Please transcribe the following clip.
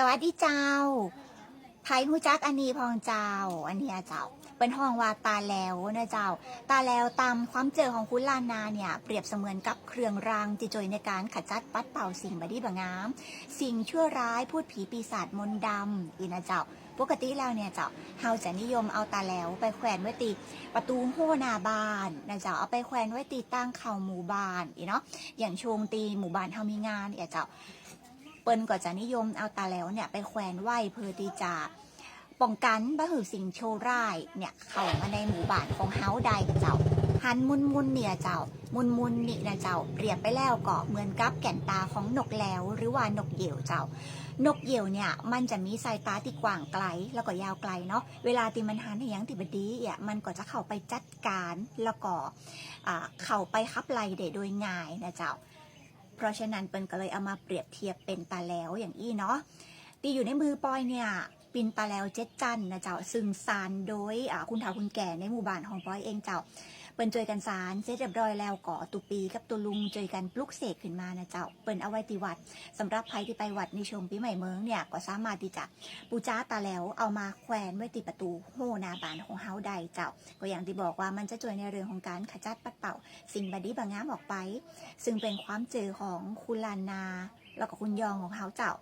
สวัสดีเจ้า ไทยหูจักอันนี้พองเจ้า อันเนี้ยเจ้า เป็นห้องว่าตาแล้วนะเจ้า ตาแล้วตามความเจอของคุณลานาเนี่ยเปรียบเสมือนกับเครื่องรางจิจอยในการขจัดปัดเป่าสิ่งบดีบงาม สิ่งชั่วร้ายพูดผีปีศาจมนต์ดำอีนะเจ้าปกติแล้วเนี่ยเจ้าเฮาจะนิยมเอาตาแล้วไปแขวนไว้ตีประตูโหหน้าบ้านนะเจ้าเอาไปแขวนไว้ตีตั้งเข่าหมู่บ้านอีเนาะอย่างชงตีหมู่บ้านเฮามีงานเนี่ยเจ้า ปิ้นก็จะนิยมเอาตาแล้วเนี่ยไปแขวนไหว้เพื่อที่จะป้องกันบ่หือสิ่งโชวร้ายเนี่ยเข้ามาในหมู่บ้านของเฮาได้เจ้าหันมุนมุนเนี่ยเจ้า มุนมุนนี่นะเจ้าเปรียบไปแล้วก็เหมือนกับแก่นตาของนกแล้วหรือว่านกเหยี่ยวเจ้า นกเหยี่ยวเนี่ยมันจะมีสายตาที่กว้างไกลแล้วก็ยาวไกลเนาะเวลาที่มันหันในยังติบดีอะมันก็จะเข้าไปจัดการแล้วก็เข้าไปขับไล่ได้โดยง่ายนะเจ้า เพราะฉะนั้นเปิ้นก็เลยเอามาเปรียบเทียบเป็นตาแล้วอย่างอี้เนาะตีอยู่ในมือปอยเนี่ยปินตาแล้วเจ็ดจันนะเจ้าซึ่งสารโดยคุณเฒ่าคุณแก่ในหมู่บ้านของปอยเองเจ้า เปิ้นเจอกันสารเสร็จเรียบร้อยแล้วก่อตุปีกับตัวลุงเจอกันปลุกเสกขึ้นมานะเจ้าเปิ้นเอาไว้ที่วัดสำหรับใครที่ไปวัดในช่วงปีใหม่เมืองเนี่ยก็สามารถที่จะปูจ้าตาแล้วเอามาแขวนไว้ที่ประตูโหนาบานของเฮาได้เจ้า ก็อย่างที่บอกว่ามันจะช่วยในเรื่องของการขจัดปัดเป่า สิ่งบดีบางงามออกไป ซึ่งเป็นความเจอของคุณลานา แล้วก็คุณยองของเฮาเจ้า